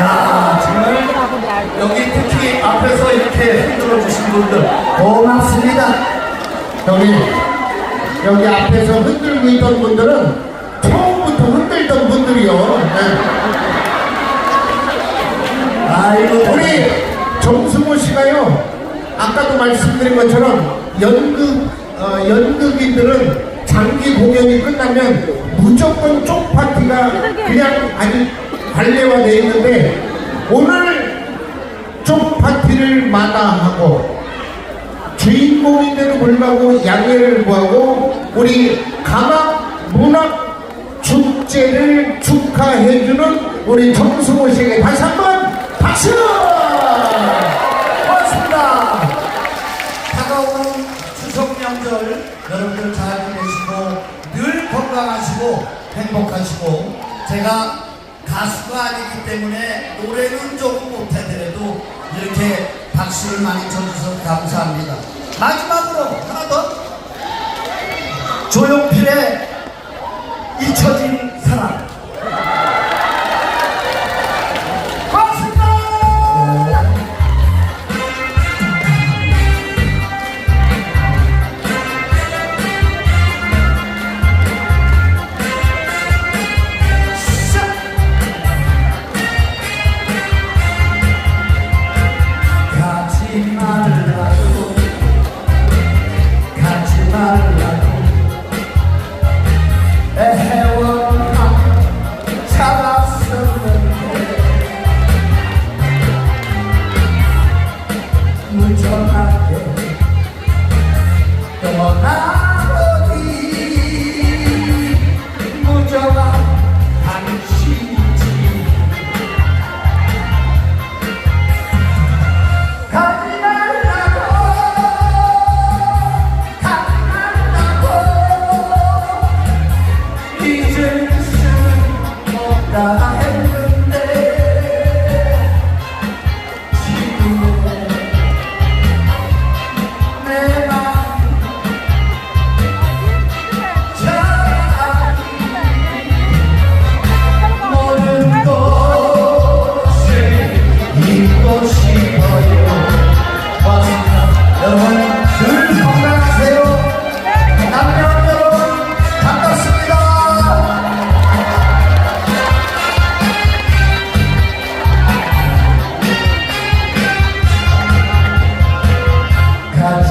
야, 정말 여기 특히 앞에서 이렇게 흔들어 주신 분들 고맙습니다. 여기 여기 앞에서 흔들고 있던 분들은 처음부터 흔들던 분들이요. 네. 아이고 우리 정승호 씨가요. 아까도 말씀드린 것처럼 연극 어, 연극인들은 장기 공연이 끝나면 무조건 쪽 파티가 그냥 아주 관례화 되어 있는데 오늘 쪽 파티를 마다하고 주인공인데도 불구하고 양해를 구하고 우리 강학 문학 축제를 축하해주는 우리 정승호 씨에게 다시 한번 박수! 고맙습니다. 다가오는 추석 명절 여러분들 잘 지내시고 늘 건강하시고 행복하시고 제가 가수가 아니기 때문에 노래는 조금 못하더라도 이렇게 박수를 많이 쳐주셔서 감사합니다. 마지막으로 하나 더 조용필의 잊혀진 가지 말라고 말라고. 애원하 잡았었는데. 무정하게. 떠나 수는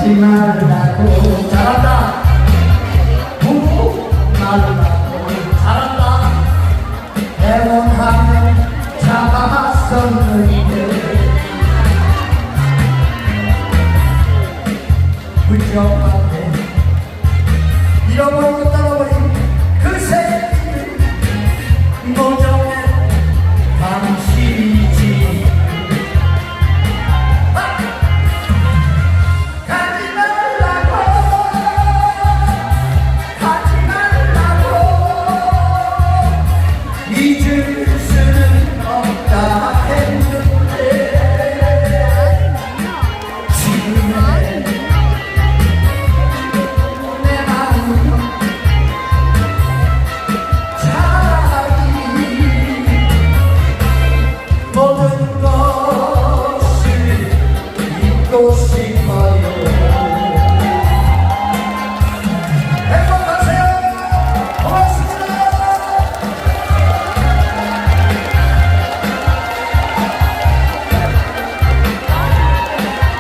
가지 말라고 잘한다 잘한다 애원하며 잡아왔었는데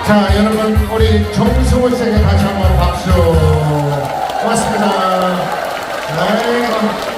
자 여러분 우리 정승호 씨에게 다시 한번 박수 고맙습니다 네.